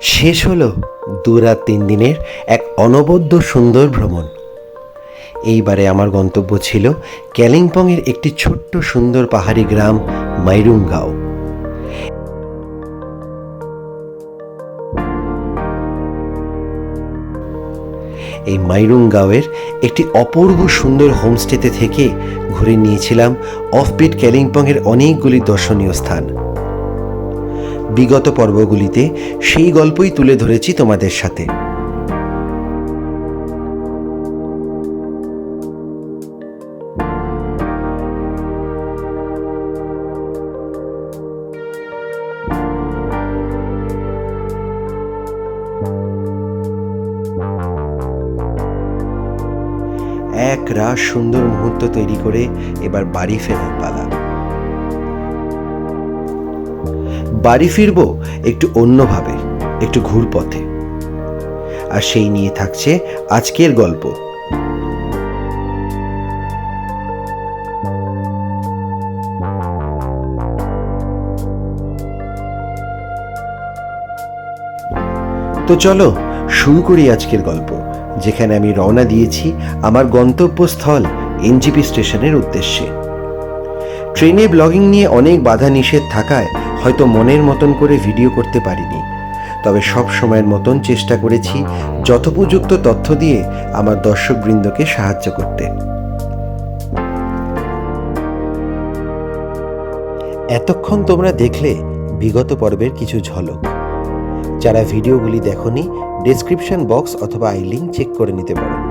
শেষ হলো দু রাত তিন দিনের এক অনবদ্য সুন্দর ভ্রমণ। এইবারে আমার গন্তব্য ছিল ক্যালিম্পংয়ের একটি ছোট্ট সুন্দর পাহাড়ি গ্রাম মাইরুঙ্গাও এই মাইরুঙ্গাওয়ের একটি অপূর্ব সুন্দর হোমস্টেতে থেকে ঘুরে নিয়েছিলাম অফবিট ক্যালিম্পংয়ের অনেকগুলি দর্শনীয় স্থান। বিগত পর্বগুলিতে সেই গল্পই তুলে ধরেছি তোমাদের সাথে। এক রাস সুন্দর মুহূর্ত তৈরি করে এবার বাড়ি ফেরার পালা। বাড়ি ফিরব, একটু অন্যভাবে, একটু ঘুরপথে। আর সেই নিয়ে থাকছে আজকের গল্প। তো চলো, শুরু করি আজকের গল্প, যেখানে আমি রওনা দিয়েছি আমার গন্তব্যস্থল এনজিপি স্টেশনের উদ্দেশ্যে। ট্রেনে ব্লগিং নিয়ে অনেক বাধা নিষেধ থাকায় হয়তো মনের মতন করে ভিডিও করতে পারিনি। তবে সব সময়ের মতন চেষ্টা করেছি যথোপযুক্ত তথ্য দিয়ে আমার দর্শকবৃন্দকে সাহায্য করতে। এতক্ষণ তোমরা দেখলে বিগত পর্বের কিছু ঝলক। যারা ভিডিওগুলি দেখনি ডেসক্রিপশন বক্স অথবা আই লিঙ্ক চেক করে নিতে পারো।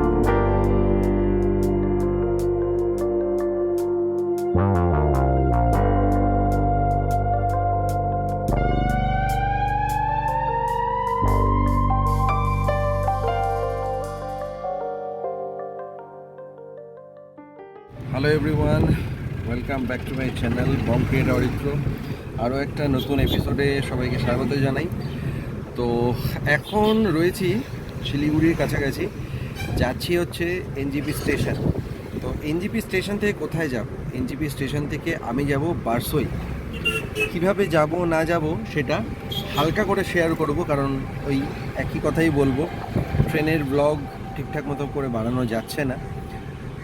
Welcome back to my channel bomb create Aritra আরও একটা নতুন এপিসোডে সবাইকে স্বাগত জানাই। তো এখন রয়েছি শিলিগুড়ির কাছাকাছি। যাচ্ছি হচ্ছে এনজিপি স্টেশন। তো এনজিপি স্টেশন থেকে কোথায় যাব? এনজিপি স্টেশন থেকে আমি যাব বারসই। কীভাবে যাব, না যাব, সেটা হালকা করে শেয়ার করব, কারণ ওই একই কথাই বলব। ট্রেনের ব্লগ ঠিকঠাক মতো করে বানানো যাচ্ছে না।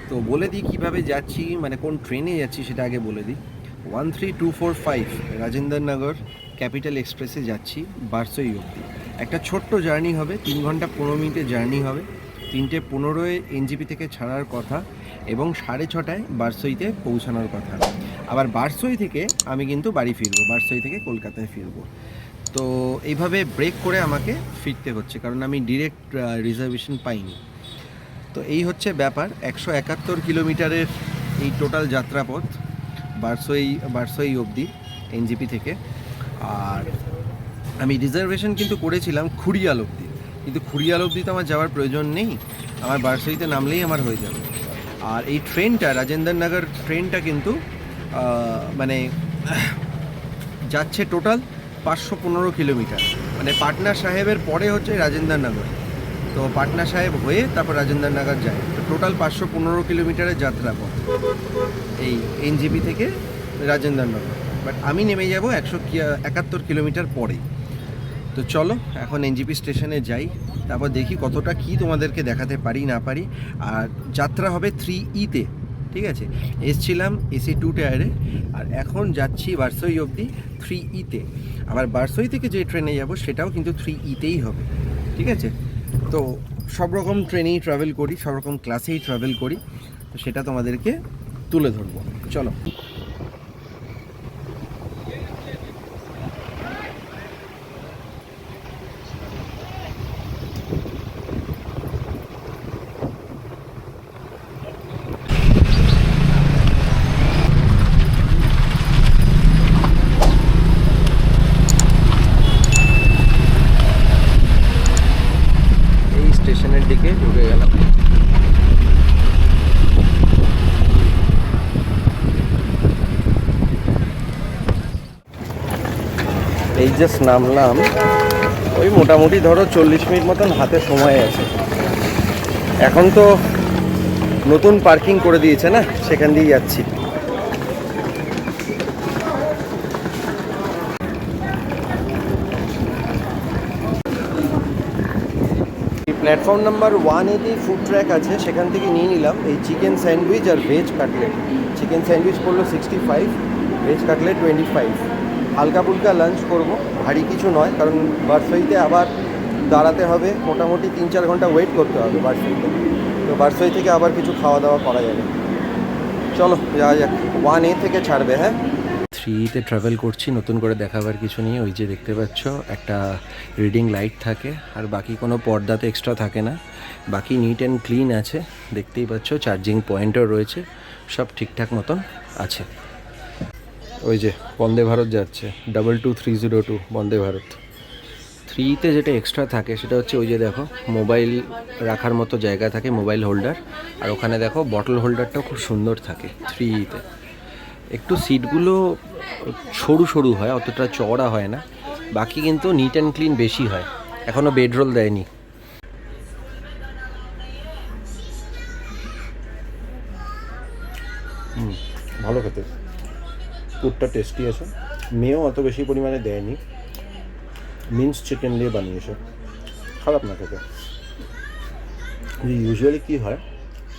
তো বলে দিই কীভাবে যাচ্ছি মানে কোন ট্রেনে যাচ্ছি সেটা আগে বলে দিই। One three two four five Rajendranagar capital এক্সপ্রেসে যাচ্ছি বারসই অব্দি একটা ছোট্ট জার্নি হবে, তিন ঘণ্টা পনেরো মিনিটের জার্নি হবে। তিনটে পনেরোয় এনজিপি থেকে ছাড়ার কথা এবং সাড়ে ছটায় বারসইতে পৌঁছানোর কথা। আবার বারসই থেকে আমি কিন্তু বাড়ি ফিরবো, বারসই থেকে কলকাতায় ফিরবো। তো এইভাবে ব্রেক করে আমাকে ফিরতে হচ্ছে, কারণ আমি ডিরেক্ট রিজার্ভেশন পাইনি। তো এই হচ্ছে ব্যাপার। একশো একাত্তর কিলোমিটারের এই টোটাল যাত্রাপথ বারসই বারসই অবধি এনজিপি থেকে। আর আমি রিজার্ভেশন কিন্তু করেছিলাম খুড়িয়াল অবধি। কিন্তু খুড়িয়াল অবধি তো আমার যাওয়ার প্রয়োজন নেই। আমার বারসইতে নামলেই আমার হয়ে যাবে। আর এই ট্রেনটা রাজেন্দ্রনগর ট্রেনটা কিন্তু মানে যাচ্ছে টোটাল পাঁচশো পনেরো কিলোমিটার। মানে পাটনা সাহেবের পরে হচ্ছে রাজেন্দ্রনগর তো পাটনা সাহেব হয়ে তারপর রাজেন্দ্রনগর যায়। তো টোটাল পাঁচশো পনেরো কিলোমিটারের যাত্রা যাত্রাপথ এই এনজিপি থেকে রাজেন্দ্রনগর বাট আমি নেমে যাব একশো একাত্তর কিলোমিটার পরে। তো চলো, এখন এনজিপি স্টেশনে যাই। তারপর দেখি কতটা কি তোমাদেরকে দেখাতে পারি, না পারি। আর যাত্রা হবে থ্রি ইতে ঠিক আছে? এসছিলাম এসি টু টায়ারে, আর এখন যাচ্ছি বারসই অবধি থ্রি ইতে আবার বারসই থেকে যে ট্রেনে যাব, সেটাও কিন্তু থ্রি ইতেই হবে, ঠিক আছে? তো সব রকম ট্রেনেই ট্রাভেল করি সব রকম ক্লাসেই ট্রাভেল করি, তো সেটা তোমাদেরকে তুলে ধরবো। চলো এই স্টেশনের দিকে ঢুকে গেলাম এই জাস্ট নামলাম, ওই মোটামুটি ধরো চল্লিশ মিনিট মতন হাতে সময় আছে। এখন তো নতুন পার্কিং করে দিয়েছে না? সেখান দিয়ে যাচ্ছি। প্ল্যাটফর্ম নাম্বার ওয়ান এতেই ফুড ট্র্যাক আছে, সেখান থেকে নিয়ে নিলাম। এই চিকেন স্যান্ডউইচ আর ভেজ কাটলেট চিকেন স্যান্ডউইচ পড়ল sixty five veg cutlet twenty five হালকা ফুলকা লাঞ্চ করব। ভারী কিছু নয়, কারণ বার্সইতে আবার দাঁড়াতে হবে। মোটামুটি তিন চার ঘণ্টা ওয়েট করতে হবে বার্সইতে। তো বার্সই থেকে আবার কিছু খাওয়া দাওয়া করা যাবে। চলো, যাওয়া যাক। ওয়ান এ থেকে ছাড়বে হ্যাঁ? থ্রিতে ট্রাভেল করছি, নতুন করে দেখাবার কিছু নিয়ে ওই যে দেখতে পাচ্ছ, একটা রিডিং লাইট থাকে, আর বাকি কোনো পর্দাতে এক্সট্রা থাকে না। বাকি নিট অ্যান্ড ক্লিন আছে। দেখতেই পাচ্ছ চার্জিং পয়েন্টও রয়েছে। সব ঠিকঠাক মতন আছে। ওই যে বন্দে ভারত যাচ্ছে double two three zero two Vande Bharat. থ্রিতে যেটা এক্সট্রা থাকে সেটা হচ্ছে ওই যে দেখো মোবাইল রাখার মতো জায়গা থাকে মোবাইল হোল্ডার আর ওখানে দেখো বটল হোল্ডারটাও খুব সুন্দর থাকে থ্রিতে একটু সিটগুলো সরু সরু হয়, অতটা চওড়া হয় না, বাকি কিন্তু নিট অ্যান্ড ক্লিন বেশি হয় এখনও বেডরোল দেয়নি। পুরটা টেস্টি আছে। মেয়েও অত বেশি পরিমাণে দেয়নি। মিন্স চিকেন দিয়ে বানিয়েছে। খারাপ না খেতে। ইউজুয়ালি কী হয়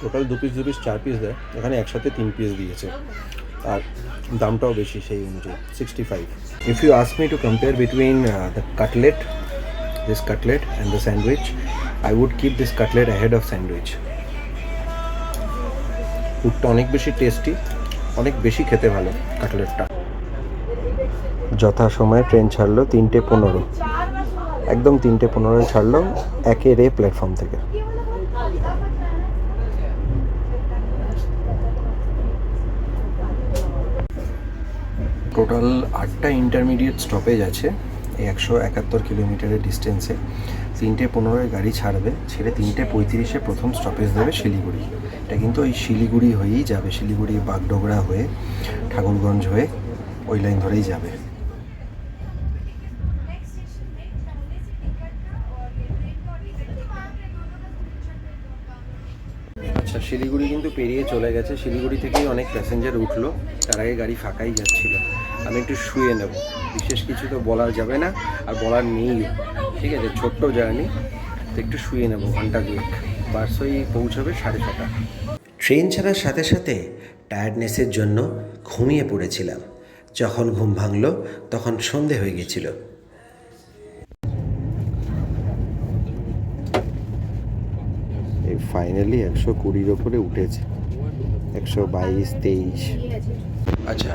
টোটাল দু পিস দু পিস চার পিস দেয়। এখানে একসাথে তিন পিস দিয়েছে। আর দামটাও বেশি সেই অনুযায়ী sixty five if you ask me to compare between the cutlet this cutlet and the sandwich I would keep this cutlet ahead of sandwich ফুডটা অনেক বেশি টেস্টি অনেক বেশি খেতে ভালো কাটলেটটা। যথাসময়ে ট্রেন ছাড়লো তিনটে পনেরো। একদম তিনটে পনেরো ছাড়লো একের এ প্ল্যাটফর্ম থেকে। টোটাল আটটা ইন্টারমিডিয়েট স্টপেজ আছে এই একশো একাত্তর কিলোমিটারের ডিস্টেন্সে তিনটে পনেরোয় গাড়ি ছাড়বে, ছেড়ে তিনটে পঁয়ত্রিশে প্রথম স্টপেজ দেবে শিলিগুড়ি। এটা কিন্তু ওই শিলিগুড়ি হয়েই যাবে, শিলিগুড়ি বাগডোগরা হয়ে, ঠাকুরগঞ্জ হয়ে, ওই লাইন ধরেই যাবে। শিলিগুড়ি কিন্তু পেরিয়ে চলে গেছে। শিলিগুড়ি থেকেই অনেক প্যাসেঞ্জার উঠল। তার আগে গাড়ি ফাঁকাই যাচ্ছিল। আমি একটু শুয়ে নেব। বিশেষ কিছু তো বলা যাবে না, আর বলার নেই। ঠিক আছে, ছোট্ট জার্নি। তো একটু শুয়ে নেব ঘণ্টা দুয়েক। বারসই পৌঁছবে সাড়ে ছটা। ট্রেন ছাড়ার সাথে সাথে টায়ার্ডনেসের জন্য ঘুমিয়ে পড়েছিলাম। যখন ঘুম ভাঙলো, তখন সন্ধে হয়ে গেছিল। ফাইনালি একশো কুড়ির ওপরে উঠেছে। একশো বাইশ, তেইশ। আচ্ছা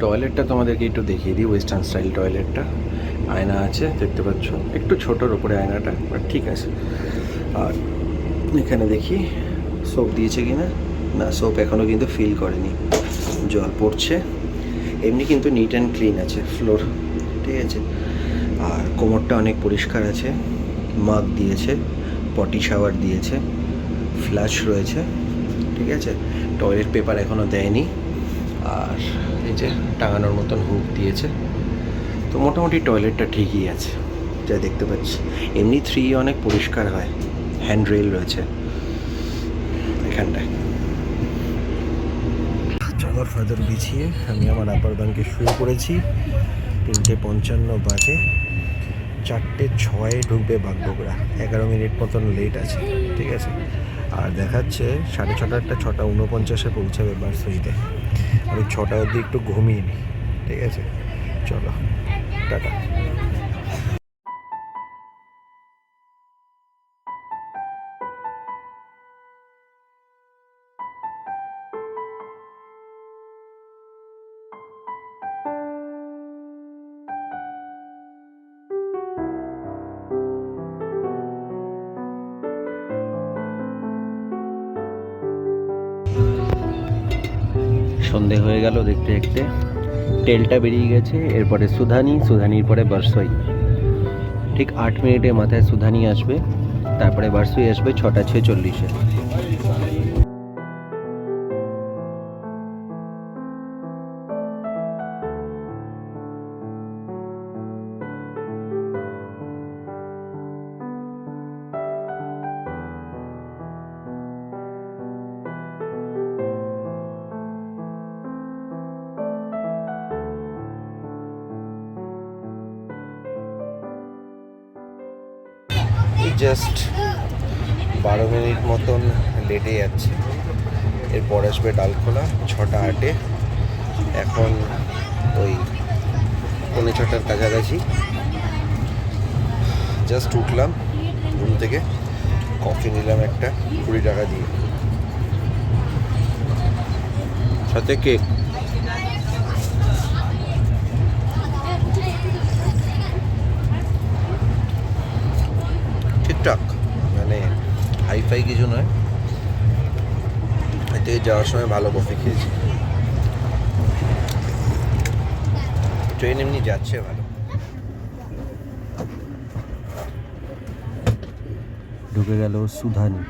টয়লেটটা তোমাদেরকে একটু দেখিয়ে দিই ওয়েস্টার্ন স্টাইল টয়লেটটা আয়না আছে, দেখতে পাচ্ছ? একটু ছোটোর ওপরে আয়নাটা বাট ঠিক আছে। আর এখানে দেখি সোপ দিয়েছে কি না না সোপ এখনও কিন্তু ফিল করেনি। জল পড়ছে। এমনি কিন্তু নিট অ্যান্ড ক্লিন আছে ফ্লোর ঠিক আছে? আর কোমরটা অনেক পরিষ্কার আছে। মাগ দিয়েছে পটি শাওয়ার দিয়েছে। ফ্ল্যাশ রয়েছে, ঠিক আছে? টয়লেট পেপার এখনও দেয়নি, আর এই যে টাঙানোর মতন হুক দিয়েছে। তো মোটামুটি টয়লেটটা ঠিকই আছে, যা দেখতে পাচ্ছি। এমনি থ্রি অনেক পরিষ্কার হয় হ্যান্ড রেল রয়েছে এখানটায়। চাদর ফাদর বিছিয়ে, আমি আমার আপার ব্যাংকে শুয়ে পড়েছি। তিনটে পঞ্চান্ন বাজে, চারটে ছয়ে ঢুকবে বাগডোগরা। এগারো মিনিট মতন লেট আছে, ঠিক আছে? আর দেখাচ্ছে সাড়ে ছটা একটা ছটা উনপঞ্চাশে পৌঁছাবে বার্সিতে আমি ছটা অবধি একটু ঘুমিয়ে নিই, ঠিক আছে? চলো, টাটা। সন্ধে হয়ে গেল দেখতে দেখতে। তেলটা বেরিয়ে গেছে, এরপরে সুধানি, সুধানির পরে বারসই। ঠিক আট মিনিটের মাথায় সুধানি আসবে, তারপরে বারসই আসবে ছটা ছেচল্লিশে। জাস্ট বারো মিনিট মতন লেটে যাচ্ছে। এরপর আসবে ডালখোলা, ছটা আটে। এখন ওই পৌনে ছটার কাছাকাছি। জাস্ট উঠলাম রুম থেকে। কফি নিলাম একটা, কুড়ি টাকা দিয়ে। সাথে কেক ঠিকঠাক মানে হাইফাই কিছু নয়। এতে যাওয়ার সময় ভালো কফি খেয়েছি। ট্রেন এমনি যাচ্ছে ভালো। ঢুকে গেল সুধানি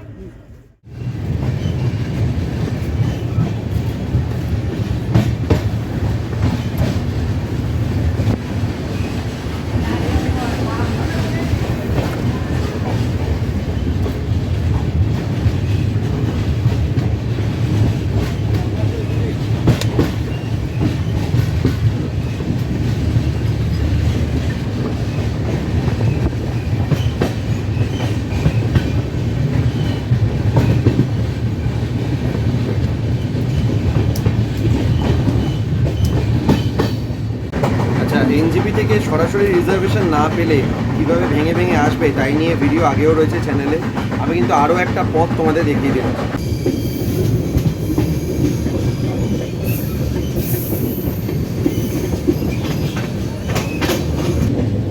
আচ্ছা এনজিপি থেকে সরাসরি রিজার্ভেশন না পেলে কীভাবে ভেঙে ভেঙে আসবে, তাই নিয়ে ভিডিও আগেও রয়েছে চ্যানেলে আমি কিন্তু আরও একটা পথ তোমাদের দেখিয়ে দিলাম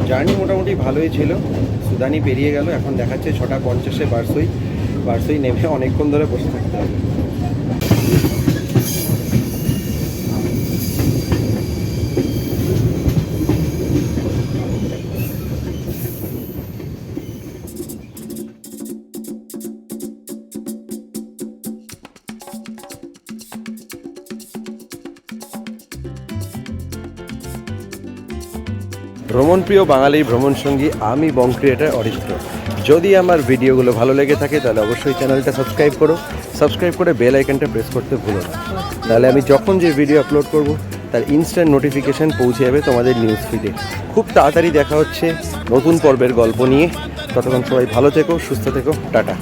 জার্নি মোটামুটি ভালোই ছিল। সুদানি পেরিয়ে গেল, এখন দেখাচ্ছে ছটা পঞ্চাশে বারসই। বারসই নেমে অনেকক্ষণ ধরে বসে থাকতে হবে। ভ্রমণপ্রিয় বাঙালির ভ্রমণ সঙ্গী আমি বং ক্রিয়েটার অরিত্র। যদি আমার ভিডিওগুলো ভালো লেগে থাকে, তাহলে অবশ্যই চ্যানেলটা সাবস্ক্রাইব করো। সাবস্ক্রাইব করে বেল আইকনটা প্রেস করতে ভুলো না। তাহলে আমি যখন যে ভিডিও আপলোড করব, তার ইনস্ট্যান্ট নোটিফিকেশান পৌঁছে যাবে তোমাদের নিউজ ফিডে খুব তাড়াতাড়ি দেখা হচ্ছে নতুন পর্বের গল্প নিয়ে। ততক্ষণ সবাই ভালো থেকো, সুস্থ থেকো, টাটা।